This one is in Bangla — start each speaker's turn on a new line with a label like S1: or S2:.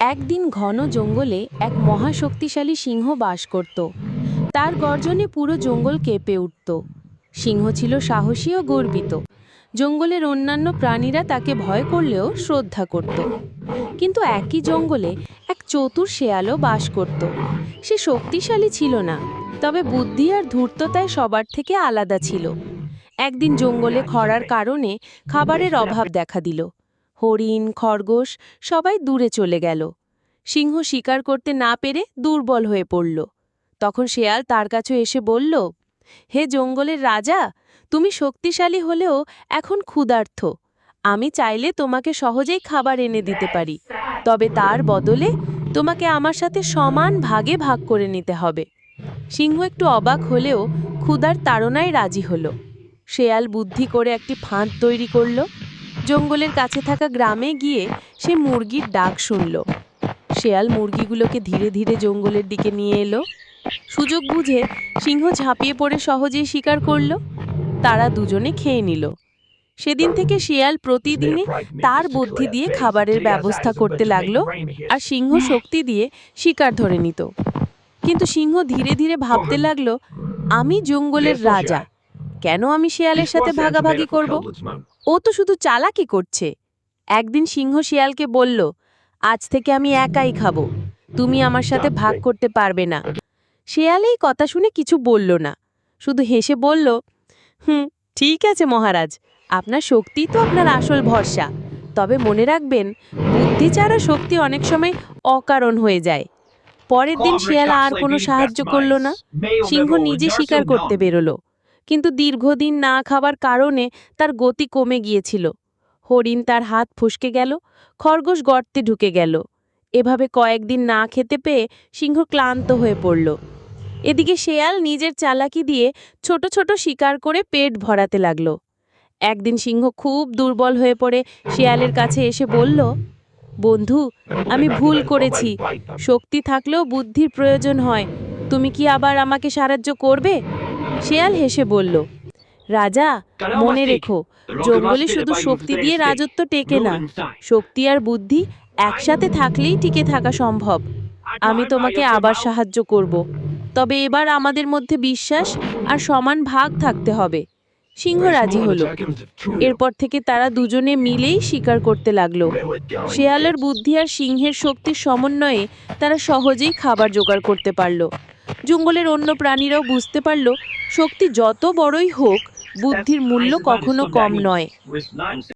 S1: একদিন ঘন জঙ্গলে এক মহাশক্তিশালী সিংহ বাস করত। তার গর্জনে পুরো জঙ্গল কেঁপে উঠত। সিংহ ছিল সাহসী ও গর্বিত। জঙ্গলের অন্যান্য প্রাণীরা তাকে ভয় করলেও শ্রদ্ধা করত। কিন্তু একই জঙ্গলে এক চতুর শেয়ালও বাস করত। সে শক্তিশালী ছিল না, তবে বুদ্ধি আর ধূর্ততায় সবার থেকে আলাদা ছিল। একদিন জঙ্গলে খরার কারণে খাবারের অভাব দেখা দিল। হরিণ, খরগোশ সবাই দূরে চলে গেল। সিংহ শিকার করতে না পেরে দুর্বল হয়ে পড়ল। তখন শেয়াল তার কাছে এসে বলল, হে জঙ্গলের রাজা, তুমি শক্তিশালী হলেও এখন ক্ষুধার্থ। আমি চাইলে তোমাকে সহজেই খাবার এনে দিতে পারি। তবে তার বদলে তোমাকে আমার সাথে সমান ভাগে ভাগ করে নিতে হবে সিংহ একটু অবাক হলেও ক্ষুধার তাড়নায় রাজি হলো। শেয়াল বুদ্ধি করে একটি ফাঁদ তৈরি করল। জঙ্গলের কাছে থাকা গ্রামে গিয়ে সে মুরগির ডাক শুনল। শেয়াল মুরগিগুলোকে ধীরে ধীরে জঙ্গলের দিকে নিয়ে এলো। সুযোগ বুঝে সিংহ ঝাঁপিয়ে পড়ে সহজেই শিকার করল। তারা দুজনে খেয়ে নিল। সেদিন থেকে শিয়াল প্রতিদিনই তার বুদ্ধি দিয়ে খাবারের ব্যবস্থা করতে লাগল আর সিংহ শক্তি দিয়ে শিকার ধরে নিত। কিন্তু সিংহ ধীরে ধীরে ভাবতে লাগল, আমি জঙ্গলের রাজা। কেন আমি শিয়ালের সাথে ভাগাভাগি করব? ও তো শুধু চালাকি করছে। একদিন সিংহ শিয়ালকে বলল আজ থেকে আমি একাই খাব। তুমি আমার সাথে ভাগ করতে পারবে না। শিয়াল এই কথা শুনে কিছু বলল না। শুধু হেসে বলল হুম ঠিক আছে মহারাজ। আপনার শক্তি তো আপনার আসল ভরসা। তবে মনে রাখবেন বুদ্ধি ছাড়া শক্তি অনেক সময় অকারণ হয়ে যায়। পরের দিন শিয়াল আর কোনো সাহায্য করল না। সিংহ নিজে শিকার করতে বেরোলো। কিন্তু দীর্ঘদিন না খাবার কারণে তার গতি কমে গিয়েছিল। হরিণ তার হাত ফসকে গেল, খরগোশ গর্তে ঢুকে গেল। এভাবে কয়েকদিন না খেতে পেয়ে সিংহ ক্লান্ত হয়ে পড়ল। এদিকে শেয়াল নিজের চালাকি দিয়ে ছোট ছোট শিকার করে পেট ভরাতে লাগল। একদিন সিংহ খুব দুর্বল হয়ে পড়ে শেয়ালের কাছে এসে বলল, বন্ধু, আমি ভুল করেছি। শক্তি থাকলেও বুদ্ধির প্রয়োজন হয়। তুমি কি আবার আমাকে সাহায্য করবে? শেয়াল হেসে বলল রাজা মনে রেখো জঙ্গলে শুধু শক্তি দিয়ে রাজত্ব টেকে না। শক্তি আর বুদ্ধি একসাথে থাকলেই টিকে থাকা সম্ভব। আমি তোমাকে আবার সাহায্য করব। তবে এবার আমাদের মধ্যে বিশ্বাস আর সমান ভাগ থাকতে হবে। সিংহ রাজি হলো। এরপর থেকে তারা দুজনে মিলেই শিকার করতে লাগল। শেয়ালের বুদ্ধি আর সিংহের শক্তির সমন্বয়ে তারা সহজেই খাবার জোগাড় করতে পারল। জঙ্গলের অন্য প্রাণীরাও বুঝতে পারল শক্তি যত বড়ই হোক বুদ্ধির মূল্য কখনো কম নয়।